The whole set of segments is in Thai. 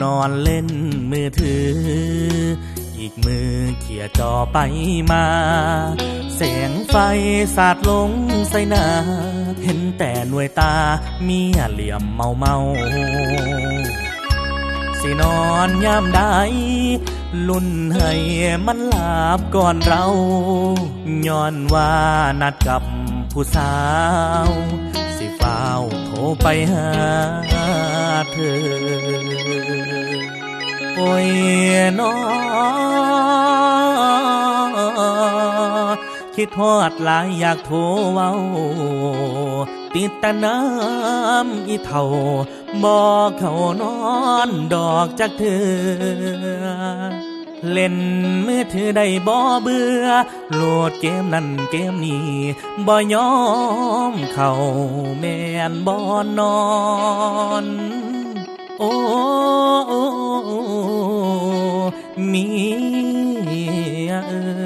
นอนเล่นมือถือ อีกมือเขี่ยจอไปมาแสงไฟสาดลงใส่หน้า เห็นแต่หน่วยตาเมียเหลี่ยมเมาเมาสินอนยามใดลุ่นให้มันหลับก่อนเรา ย้อนว่านัดกับผู้สาว ไปหาเธอ โอ้ยนอคิดฮอดหลายอยากโทรเว้า ติดแต่น้ำอีเท่าบ่เขานอนดอกจากเธอ เล่นมือถือได้บ่เบื่อ โหลดเกมนั่นเกมนี้บ่ยอมเข้าแม่นบ่นอน โอ้มีเอ้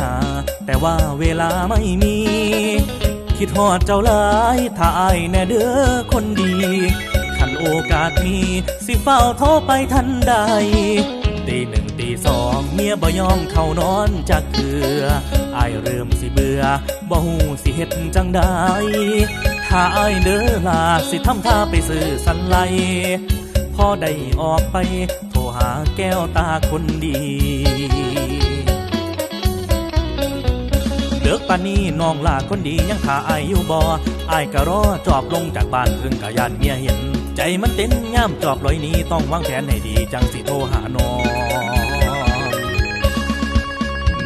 หา แต่ว่าเวลาไม่มี คิดฮอดเจ้าหลายถ้าอายแน่เด้อคนดีขันโอกาสมี สิเฝ้าโทรไปทันใดตีหนึ่งตีสองเมียบ่ยอมเข้านอนจากเถืออายเริ่มสิเบื่อบ่หูสิเฮ็ดจังใดถ้าอายเด้อลาสิทำท่าไปซื้อสันไลพอได้ออกไป โทรหาแก้วตาคนดี เลิกปานนี้น้องลาคนดียังขาอายอยู่บ่อายก็รอจอบลงจากบ้านเพิ่งกะยานเมียเห็น ใจมันเต้นย่ามจอบลอยหนี้ต้องวางแผนให้ดีจังสิโทรหาน้อง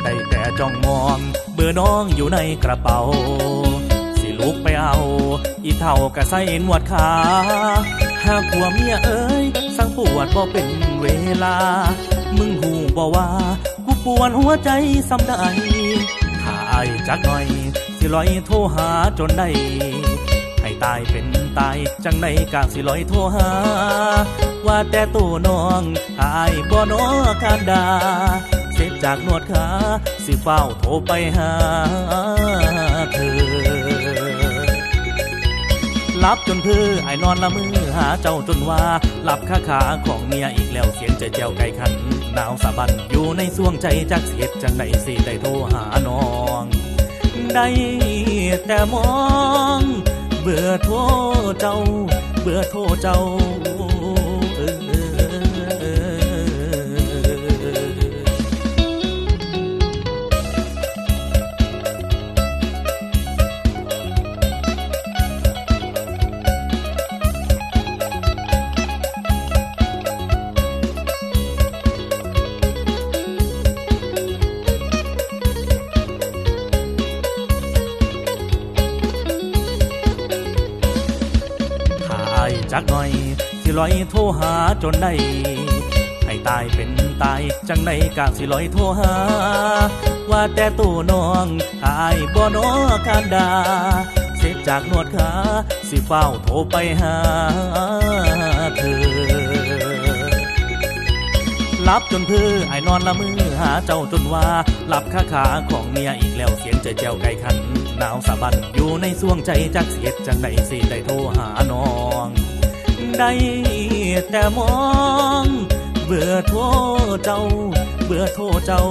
ได้แต่จ้องมองเบอร์น้องอยู่ในกระเป๋า สิลุกไปเอา อีเท่ากะใส่หนวดขาหากหัวเมียเอ้ยสั่งปวดบ่เป็นเวลา มึงหูบ่ว่ากูปวดหัวใจสำได้ ถ้าอายจักหน่อย สิลอยโทรหาจนได้ ให้ตายเป็นตายจังในกางสิลอยโทรหา ว่าแต่ตัวน้องอายบ่นอการดา เสร็จจากนวดขาสิเฝ้าโทรไปหาเธอรับจนเพื่อไอ้นอนละมือ หาเจ้าจนว่าหลับขาขาของเมียอีกแล้วเสียงใจเจ้าไก่ขันหนาวสะบันอยู่ในสวงใจจักเสียดจังใดสิได้โทรหาน้อง ได้แต่มอง เบื่อโทรเจ้า เบื่อโทรเจ้า จักหน่อย สิลอยโทรหาจนได้ให้ตายเป็นตาย จังใดกะสิลอยโทรหา ว่าแต่ตัวน้องอายบ่นอการดาเสร็จจากนวดขา สิเฝ้าโทรไปหาเธอรับจนเพื่อไอ้นอนละมือหาเจ้าจนว่าหลับขาขาของเมียอีกแล้วเสียงใจแจ้วไก่ขันหนาวสะบันอยู่ในสวงใจจักเสียดจังใดสิได้โทรหาน้อง ได้แต่มอง เบื่อโทษเจ้า เบื่อโทษเจ้า